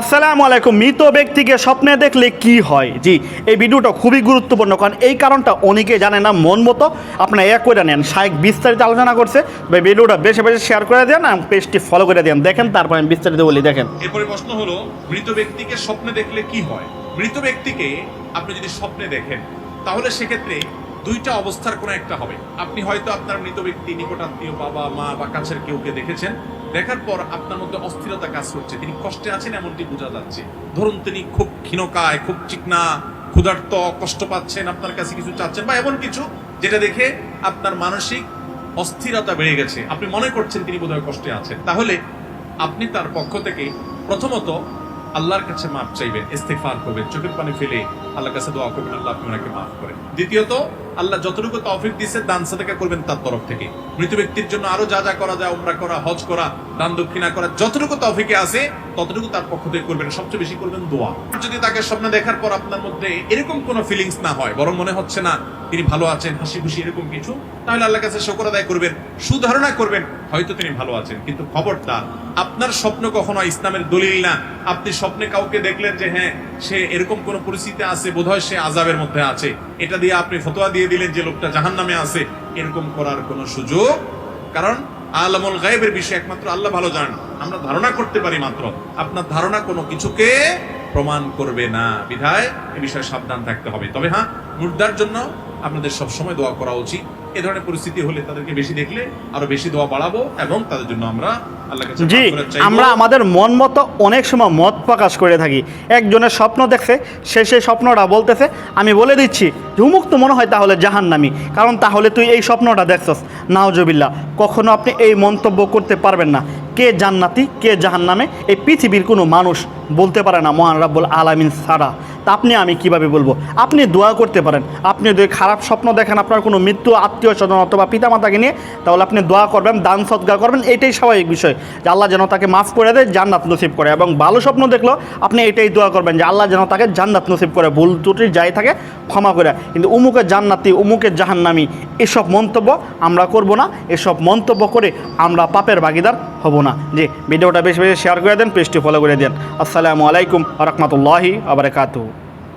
আসসালামু আলাইকুম। মৃত ব্যক্তিকে স্বপ্নে দেখলে কি হয়? জি, এই ভিডিওটা খুবই গুরুত্বপূর্ণ কারণ এই কারণটা অনেকে জানে না, মন মতো। আপনারা এক করে নেন শায়েক বিস্তারিত আলোচনা করছে। ভাই, ভিডিওটা বেশি বেশি শেয়ার করে দেন এবং পেজটি ফলো করে দেন। দেখেন, তারপর আমি বিস্তারিত বলি, দেখেন। এরপরে প্রশ্ন হলো, মৃত ব্যক্তিকে স্বপ্নে দেখলে কি হয়? মৃত ব্যক্তিকে আপনি যদি স্বপ্নে দেখেন, তাহলে সেক্ষেত্রে দুইটা অবস্থার কোনো একটা হবে। আপনি হয়তো আপনার মৃত ব্যক্তি নিকটাত্মীয় বাবা, মা বা কাছের কেউকে দেখেছেন। দেখার পর আপনার মধ্যে অস্থিরতা কাজ করছে। তিনি কষ্টে আছেন এমনটি বোঝা যাচ্ছে। ধরুন, তিনি খুব ক্ষীণকায়, খুব চিকনা, ক্ষুধার্ত, কষ্ট পাচ্ছেন, আপনার কাছে কিছু চাচ্ছেন বা এমন কিছু যেটা দেখে আপনার মানসিক অস্থিরতা বেড়ে গেছে। আপনি মনে করছেন তিনি বোধহয় কষ্টে আছেন। তাহলে আপনি তার পক্ষ থেকে প্রথমত আল্লাহর কাছে মাফ চাইবেন ইস্তেফার করবেন, চোখের পানি ফেলে আল্লাহর কাছে দোয়া করবেন, আল্লাহ আপনি ওনাকে মাফ করেন। দ্বিতীয়ত আল্লাহ যতটুকু তৌফিক দিচ্ছে দান সাদাকা করবেন তার তরফ থেকে। মৃত ব্যক্তির জন্য আরও যা যা করা যায়, উমরা করা, হজ করা, দান দক্ষিণা করা, যতটুকু তৌফিকে আছে, ততটুকু তার পক্ষ থেকে করবেন। সবচেয়ে বেশি করবেন দোয়া। যদি তাকে স্বপ্নে দেখার পর আপনার মধ্যে এরকম কোনো ফিলিংস না হয়, বরং মনে হচ্ছে না তিনি ভালো আছেন, হাসি খুশি, এরকম কিছু, তাহলে আল্লাহর কাছে শকর আদায় করবেন, সুধারণা করবেন, হয়তো তিনি ভালো আছেন। কিন্তু খবরদার, আপনার স্বপ্ন কখনো ইসলামের দলিল না। আপনি স্বপ্নে কাউকে দেখলেন যে হ্যাঁ সে এরকম কোন পরিস্থিতি আছে? বোধহয় সে আজাবের মধ্যে আছে। এটা দিয়ে আপনি ফতোয়া দিয়ে দিলেন যে লোকটা জাহান নামে আছে। এরকম করার কোনো সুযোগ? কারণ আলমুল গায়েবের বিষয়ে একমাত্র আল্লাহ ভালো জানেন। আমরা ধারণা করতে পারি মাত্র। আপনার ধারণা কোনো কিছুকে প্রমাণ করবে না। বিধায় এ বিষয়ে সাবধান থাকতে হবে। তবে হ্যাঁ মুর্দার জন্য আপনাদের সব সময় দোয়া করা উচিত। এ ধরনের পরিস্থিতি হলে তাদেরকে বেশি দেখলে আরও বেশি দোয়া বাড়াবো এবং তাদের জন্য আমরা জি আমরা আমাদের মন মতো অনেক সময় মত প্রকাশ করে থাকি। একজনের স্বপ্ন দেখছে সে সেই স্বপ্নটা বলতেছে আমি বলে দিচ্ছি ঝুমুক তো মনে হয় তাহলে জাহান্নামি কারণ তাহলে তুই এই স্বপ্নটা দেখছস। নাওজবিল্লা কখনো আপনি এই মন্তব্য করতে পারবেন না। কে জান্নাতি কে জাহান্নামে এই পৃথিবীর কোনো মানুষ বলতে পারে না মহান রাব্বুল আলামিন ছাড়া। তা আপনি, আমি কীভাবে বলব? আপনি দোয়া করতে পারেন। আপনি যদি খারাপ স্বপ্ন দেখেন, আপনার কোনো মৃত্যু, আত্মীয় স্বজন অথবা পিতামাতাকে নিয়ে, তাহলে আপনি দোয়া করবেন, দান সৎকার করবেন, এটাই স্বাভাবিক বিষয়। যে আল্লাহ যেন তাকে মাফ করে দেয়, জান্নাত নসিব করে। এবং ভালো স্বপ্ন দেখল, আপনি এটাই দোয়া করবেন যে আল্লাহ যেন তাকে জান্নাত নসিব করে, ভুল ত্রুটি যাই থাকে, ক্ষমা করে কিন্তু উমুকের জান্নাতি, উমুকের জাহান্নামি, এসব মন্তব্য আমরা করব না। এসব মন্তব্য করে আমরা পাপের ভাগিদার হব না। যে ভিডিওটা বেশি বেশি শেয়ার করে দেন, পেজটি ফলো করে দেন। আসসালামু আলাইকুম রহমতুল্লাহি আবরকাতু